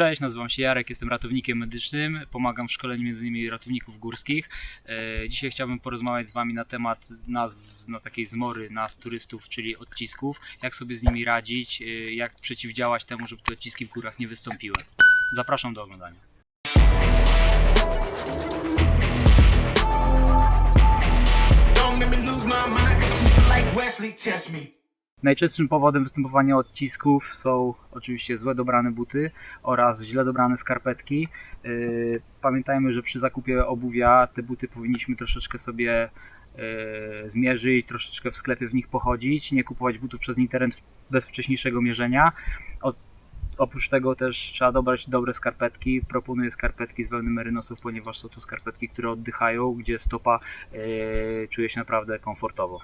Cześć, nazywam się Jarek, jestem ratownikiem medycznym, pomagam w szkoleniu m.in. ratowników górskich. E, Dzisiaj chciałbym porozmawiać z Wami na temat nas, na takiej zmory nas turystów, czyli odcisków, jak sobie z nimi radzić, e, jak przeciwdziałać temu, żeby te odciski w górach nie wystąpiły. Zapraszam do oglądania. Don't make me lose my mind, cause I'm like Wesley, test me. Najczęstszym powodem występowania odcisków są oczywiście złe dobrane buty oraz źle dobrane skarpetki. Yy, Pamiętajmy, że przy zakupie obuwia te buty powinniśmy troszeczkę sobie yy, zmierzyć, troszeczkę w sklepie w nich pochodzić, nie kupować butów przez internet bez wcześniejszego mierzenia. Oprócz tego też trzeba dobrać dobre skarpetki. Proponuję skarpetki z wełny merynosów, ponieważ są to skarpetki, które oddychają, gdzie stopa yy, czuje się naprawdę komfortowo.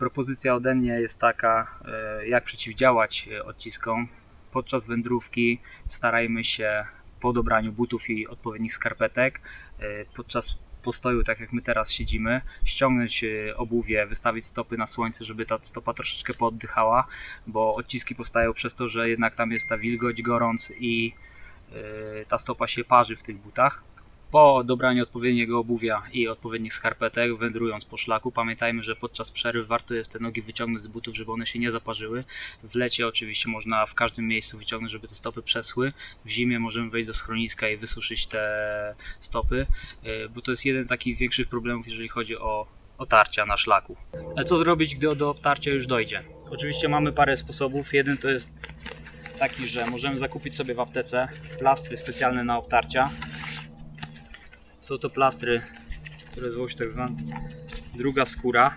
Propozycja ode mnie jest taka, e, jak przeciwdziałać e, odciskom. Podczas wędrówki starajmy się po dobraniu butów i odpowiednich skarpetek, e, podczas postoju, tak jak my teraz siedzimy, ściągnąć obuwie, wystawić stopy na słońce, żeby ta stopa troszeczkę pooddychała, bo odciski powstają przez to, że jednak tam jest ta wilgoć, gorąc i ta stopa się parzy w tych butach. Po dobraniu odpowiedniego obuwia i odpowiednich skarpetek, wędrując po szlaku, pamiętajmy, że podczas przerwy warto jest te nogi wyciągnąć z butów, żeby one się nie zaparzyły. W lecie oczywiście można w każdym miejscu wyciągnąć, żeby te stopy przeschły. W zimie możemy wejść do schroniska i wysuszyć te stopy, yy, bo to jest jeden z takich większych problemów, jeżeli chodzi o otarcia na szlaku. Ale co zrobić, gdy do obtarcia już dojdzie? Oczywiście mamy parę sposobów. Jeden to jest taki, że możemy zakupić sobie w aptece plastry specjalne na obtarcia. Są to plastry, które zwał się tak zwana druga skóra.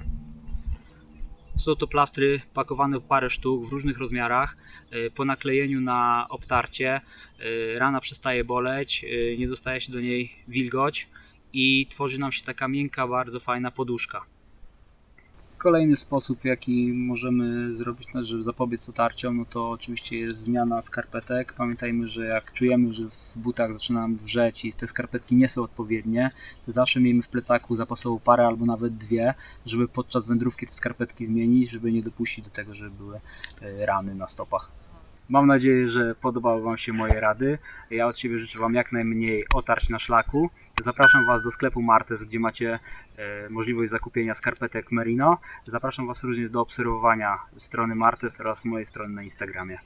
Są to plastry pakowane w parę sztuk w różnych rozmiarach. E, Po naklejeniu na obtarcie e, rana przestaje boleć, e, nie dostaje się do niej wilgoć i tworzy nam się taka miękka, bardzo fajna poduszka. Kolejny sposób, jaki możemy zrobić, no, żeby zapobiec otarciom, no to oczywiście jest zmiana skarpetek. Pamiętajmy, że jak czujemy, że w butach zaczyna nam wrzeć i te skarpetki nie są odpowiednie, to zawsze miejmy w plecaku zapasową parę albo nawet dwie, żeby podczas wędrówki te skarpetki zmienić, żeby nie dopuścić do tego, żeby były e, rany na stopach. Mam nadzieję, że podobały Wam się moje rady. Ja od siebie życzę Wam jak najmniej otarć na szlaku. Zapraszam Was do sklepu Martes, gdzie macie e, możliwość zakupienia skarpetek Merino. Zapraszam Was również do obserwowania strony Martes oraz mojej strony na Instagramie.